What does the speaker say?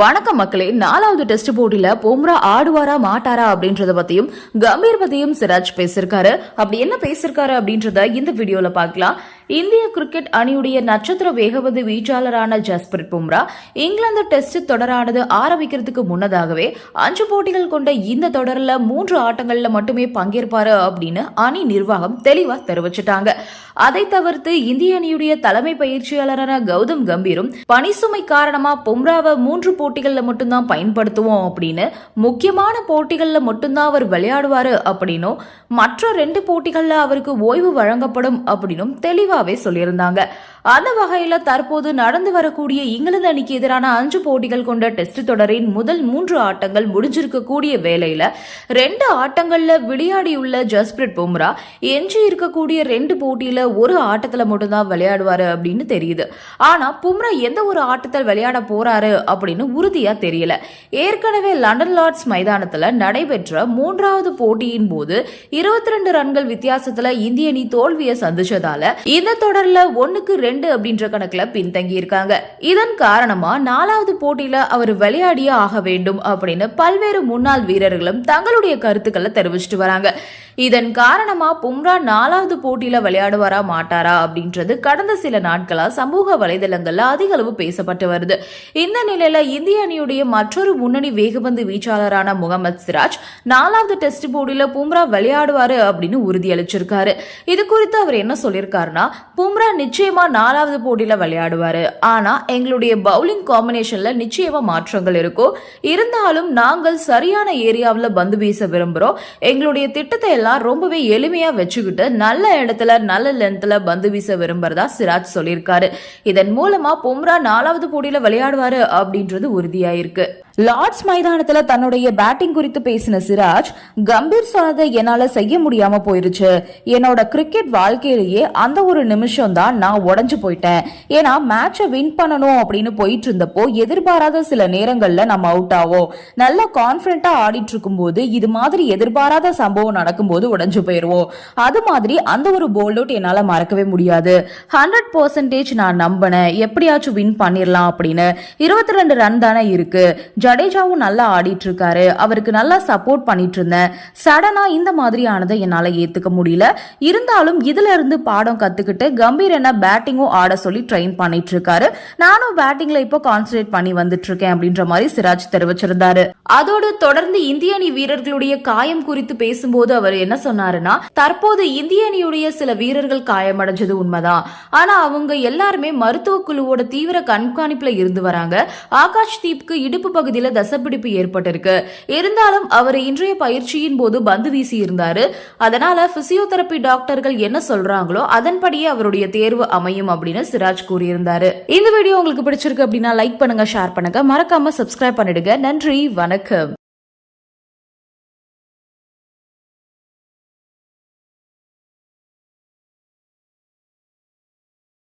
வணக்கம் மக்களே நாலாவது டெஸ்ட் போட்டியில பொம்ரா ஆடுவாரா மாட்டாரா அப்படின்றத பத்தியும் கம்பீர் பத்தியும் சிராஜ் பேசியிருக்காரு. அப்படி என்ன பேசியிருக்காரு அப்படின்றத இந்த வீடியோல பார்க்கலாம். இந்திய கிரிக்கெட் அணியுடைய நட்சத்திர வேகவது வீச்சாளரான ஜஸ்பிரித் பும்ரா இங்கிலாந்து டெஸ்ட் தொடரானது ஆரம்பிக்கிறதுக்கு முன்னதாகவே அஞ்சு போட்டிகள் கொண்ட இந்த தொடரில் மூன்று ஆட்டங்களில் மட்டுமே பங்கேற்பாரு அப்படின்னு அணி நிர்வாகம் தெளிவாக தெரிவிச்சிட்டாங்க. அதை தவிர்த்து இந்திய அணியுடைய தலைமை பயிற்சியாளரான கௌதம் கம்பீரும் பணிசுமை காரணமா பும்ராவை மூன்று போட்டிகளில் மட்டும்தான் பயன்படுத்துவோம் அப்படின்னு முக்கியமான போட்டிகளில் மட்டும்தான் அவர் விளையாடுவாரு அப்படின்னும் மற்ற ரெண்டு போட்டிகளில் அவருக்கு ஓய்வு வழங்கப்படும் அப்படின்னும் தெளிவாக தெளிவாவே சொல்லியிருந்தாங்க. அந்த வகையில் தற்போது நடந்து வரக்கூடிய இங்கிலாந்து அணிக்கு எதிரான அஞ்சு போட்டிகள் கொண்ட டெஸ்ட் தொடரின் முதல் மூன்று ஆட்டங்கள் முடிஞ்சிருக்கக்கூடிய வேளையில ரெண்டு ஆட்டங்கள்ல விளையாடியுள்ள ஜஸ்பிரிட் பும்ரா எஞ்சி இருக்கக்கூடிய ரெண்டு போட்டியில ஒரு ஆட்டத்துல மட்டும்தான் விளையாடுவாரு அப்படின்னு தெரியுது. ஆனா பும்ரா எந்த ஒரு ஆட்டத்தில் விளையாட போறாரு அப்படின்னு உறுதியா தெரியல. ஏற்கனவே லண்டன் லார்ட்ஸ் மைதானத்துல நடைபெற்ற மூன்றாவது போட்டியின் போது இருபத்தி ரெண்டு ரன்கள் வித்தியாசத்துல இந்திய அணி தோல்வியை சந்திச்சதால இந்த தொடர்ல ஒன்னுக்கு ரெண்டு அப்படின்ற கணக்குல பின்தங்கி இருக்காங்க. இதன் காரணமா நாலாவது போட்டியில அவர் விளையாடியே ஆக வேண்டும் அப்படின்னு பல்வேறு முன்னாள் வீரர்களும் தங்களுடைய கருத்துக்களை தெரிவிச்சிட்டு வராங்க. இதன் காரணமா பும்ரா நாலாவது போட்டியில விளையாடுவாரா மாட்டாரா அப்படின்றது கடந்த சில நாட்களா சமூக வலைதளங்கள்ல அதிக அளவு பேசப்பட்டு வருது. இந்த நிலையில இந்திய அணியுடைய மற்றொரு முன்னணி வேகபந்து வீச்சாளரான முகமது சிராஜ் நாலாவது டெஸ்ட் போட்டியில பும்ரா விளையாடுவாரு அப்படின்னு உறுதியளிச்சிருக்காரு. இது குறித்து அவர் என்ன சொல்லியிருக்காருன்னா பும்ரா நிச்சயமா நாலாவது போட்டியில விளையாடுவாரு. ஆனா எங்களுடைய பவுலிங் காம்பினேஷன்ல நிச்சயமா மாற்றங்கள் இருக்கும். இருந்தாலும் நாங்கள் சரியான ஏரியாவில் பந்து வீச விரும்புறோம். எங்களுடைய திட்டத்தை எல்லாம் ரொம்பவே எளிமையா வச்சுக்கிட்டு நல்ல இடத்துல நல்ல லென்த்ல பந்து வீச விரும்புறதா சிராஜ் சொல்லியிருக்காரு. இதன் மூலமா பும்ரா நாலாவது போட்டியில விளையாடுவாரு அப்படின்றது உறுதியாயிருக்கு. லார்ட்ஸ் மைதானத்துல தன்னுடைய பேட்டிங் குறித்து பேசின சிராஜ் கம்பீர் சொன்னதை என்னால செய்ய முடியாம போயிருச்சு. என்னோட கிரிக்கெட் வாழ்க்கையிலேயே அந்த ஒரு நிமிஷம் தான் நான் உடஞ்சு போயிட்டேன். ஏன்னா மேட்சை வின் பண்ணணும் அப்படின்னு போயிட்டு இருந்தப்போ எதிர்பாராத சில நேரங்கள்ல நம்ம அவுட் ஆவோம். நல்ல கான்பிடண்டா ஆடிட்டு இருக்கும்போது இது மாதிரி எதிர்பாராத சம்பவம் நடக்கும்போது உடஞ்சு போயிருவோம். அது மாதிரி அந்த ஒரு போல்ட் அவுட் என்னால மறக்கவே முடியாது. ஹண்ட்ரட் பர்சன்டேஜ் நான் நம்பினேன். எப்படியாச்சும் வின் பண்ணிடலாம் அப்படின்னு. இருபத்தி ரெண்டு ரன் தானே இருக்கு. ஜடேஜாவும் நல்லா ஆடிட்டு இருக்காரு அவருக்கு நல்லா சப்போர்ட் பண்ணிட்டு இருந்தேன் சடனா இந்த மாதிரியானதை என்னால ஏத்துக்க முடியல. இருந்தாலும் இதுல இருந்து பாடம் கத்துக்கிட்டு கம்பீர் என்ன பேட்டிங்கும் ஆட சொல்லி ட்ரெயின் பண்ணிட்டு இருக்காரு நானும் பேட்டிங்ல இப்போ கான்சன்ட்ரேட் பண்ணி வந்துட்டு இருக்கேன் அப்படின்ற மாதிரி சிராஜ் தெரிவிச்சிருந்தாரு. அதோடு தொடர்ந்து இந்திய அணி வீரர்களுடைய காயம் குறித்து பேசும்போது அவர் என்ன சொன்னாருன்னா தற்போது இந்திய அணியுடைய சில வீரர்கள் காயமடைஞ்சது உண்மைதான். ஆனா அவங்க எல்லாருமே மருத்துவ குழுவோட தீவிர கண்காணிப்புல இருந்து வராங்க. ஆகாஷ் தீப்க்கு இடுப்பு பகுதி பகுதியில தசப்பிடிப்பு ஏற்பட்டிருக்கு. இருந்தாலும் அவர் இன்றைய பயிற்சியின் போது பந்து வீசி இருந்தாரு அதனால பிசியோதெரபி டாக்டர்கள் என்ன சொல்றாங்களோ அதன்படியே அவருடைய தேர்வு அமையும் அப்படின்னு சிராஜ் கூறியிருந்தாரு. இந்த வீடியோ உங்களுக்கு பிடிச்சிருக்கு அப்படின்னா லைக் பண்ணுங்க ஷேர் பண்ணுங்க. மறக்காம சப்ஸ்கிரைப் பண்ணிடுங்க. நன்றி வணக்கம்.